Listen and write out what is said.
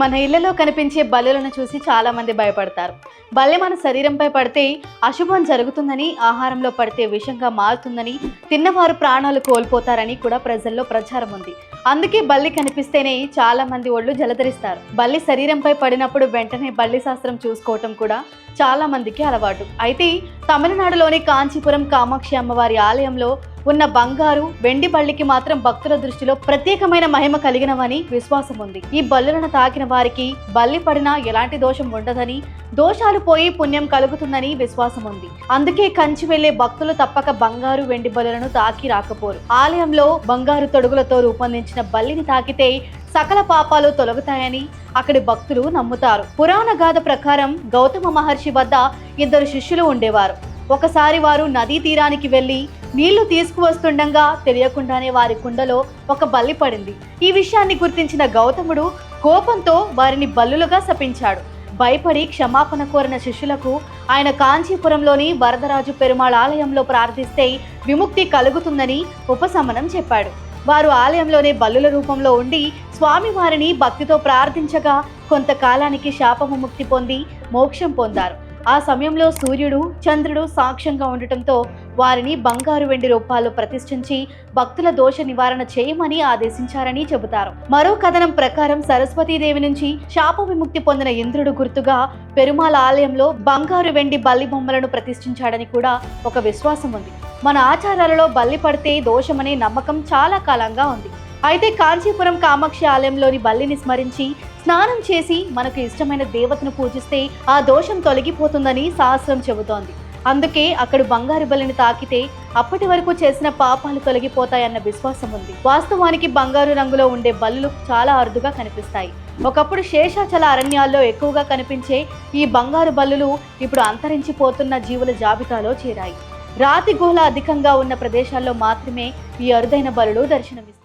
మన ఇళ్ళలో కనిపించే బల్లెలను చూసి చాలామంది భయపడతారు. బల్లె మన శరీరంపై పడితే అశుభం జరుగుతుందని ఆహారంలో పడితే విషంగా మారుతుందని తిన్నవారు ప్రాణాలు కోల్పోతారని కూడా ప్రజల్లో ప్రచారం ఉంది. అందుకే బల్లి కనిపిస్తేనే చాలామంది ఒళ్ళు జలధరిస్తారు. బల్లి శరీరంపై పడినప్పుడు వెంటనే బల్లి శాస్త్రం చూసుకోవటం కూడా చాలామందికి అలవాటు. అయితే తమిళనాడులోని కాంచీపురం కామాక్షి అమ్మవారి ఆలయంలో ఉన్న బంగారు వెండి బళ్ళికి మాత్రం భక్తుల దృష్టిలో ప్రత్యేకమైన మహిమ కలిగినవని విశ్వాసం ఉంది. ఈ బల్లులను తాకిన వారికి బల్లి పడినా ఎలాంటి దోషం ఉండదని దోషాలు పోయి పుణ్యం కలుగుతుందని విశ్వాసం ఉంది. అందుకే కంచి వెళ్ళే భక్తులు తప్పక బంగారు వెండి బల్లులను తాకి రాకపోరు. ఆలయంలో బంగారు తొడుగులతో రూపొందించిన బల్లిని తాకితే సకల పాపాలు తొలగుతాయని అక్కడి భక్తులు నమ్ముతారు. పురాణ గాథ ప్రకారం గౌతమ మహర్షి వద్ద ఇద్దరు శిష్యులు ఉండేవారు. ఒకసారి వారు నదీ తీరానికి వెళ్ళి నీళ్ళు తీసుకువస్తుండగా తెలియకుండానే వారి కుండలో ఒక బల్లి పడింది. ఈ విషయాన్ని గుర్తించిన గౌతముడు కోపంతో వారిని బల్లులుగా శపించాడు. భయపడి క్షమాపణ కోరిన శిష్యులకు ఆయన కాంచీపురంలోని వరదరాజు పెరుమాళ్ ఆలయంలో ప్రార్థిస్తే విముక్తి కలుగుతుందని ఉపశమనం చెప్పాడు. వారు ఆలయంలోనే బల్లుల రూపంలో ఉండి స్వామివారిని భక్తితో ప్రార్థించగా కొంతకాలానికి శాపముక్తి పొంది మోక్షం పొందారు. ఆ సమయంలో సూర్యుడు చంద్రుడు సాక్ష్యంగా ఉండటంతో వారిని బంగారు వెండి రూపాల్లో ప్రతిష్ఠించి భక్తుల దోష నివారణ చేయమని ఆదేశించారని చెబుతారు. మరో కథనం ప్రకారం సరస్వతీదేవి నుంచి శాప విముక్తి పొందిన ఇంద్రుడు గుర్తుగా పెరుమాల ఆలయంలో బంగారు వెండి బల్లి బొమ్మలను ప్రతిష్ఠించాడని కూడా ఒక విశ్వాసం ఉంది. మన ఆచారాలలో బల్లి పడితే దోషమనే నమ్మకం చాలా కాలంగా ఉంది. అయితే కాంచీపురం కామాక్షి ఆలయంలోని బల్లిని స్మరించి స్నానం చేసి మనకు ఇష్టమైన దేవతను పూజిస్తే ఆ దోషం తొలగిపోతుందని శాస్త్రం చెబుతోంది. అందుకే అక్కడ బంగారు బలిని తాకితే అప్పటి వరకు చేసిన పాపాలు తొలగిపోతాయన్న విశ్వాసం ఉంది. వాస్తవానికి బంగారు రంగులో ఉండే బల్లులు చాలా అరుదుగా కనిపిస్తాయి. ఒకప్పుడు శేషాచల అరణ్యాల్లో ఎక్కువగా కనిపించే ఈ బంగారు బల్లులు ఇప్పుడు అంతరించిపోతున్న జీవుల జాబితాలో చేరాయి. రాతి గుహల అధికంగా ఉన్న ప్రదేశాల్లో మాత్రమే ఈ అరుదైన బలులు దర్శనమిస్తాయి.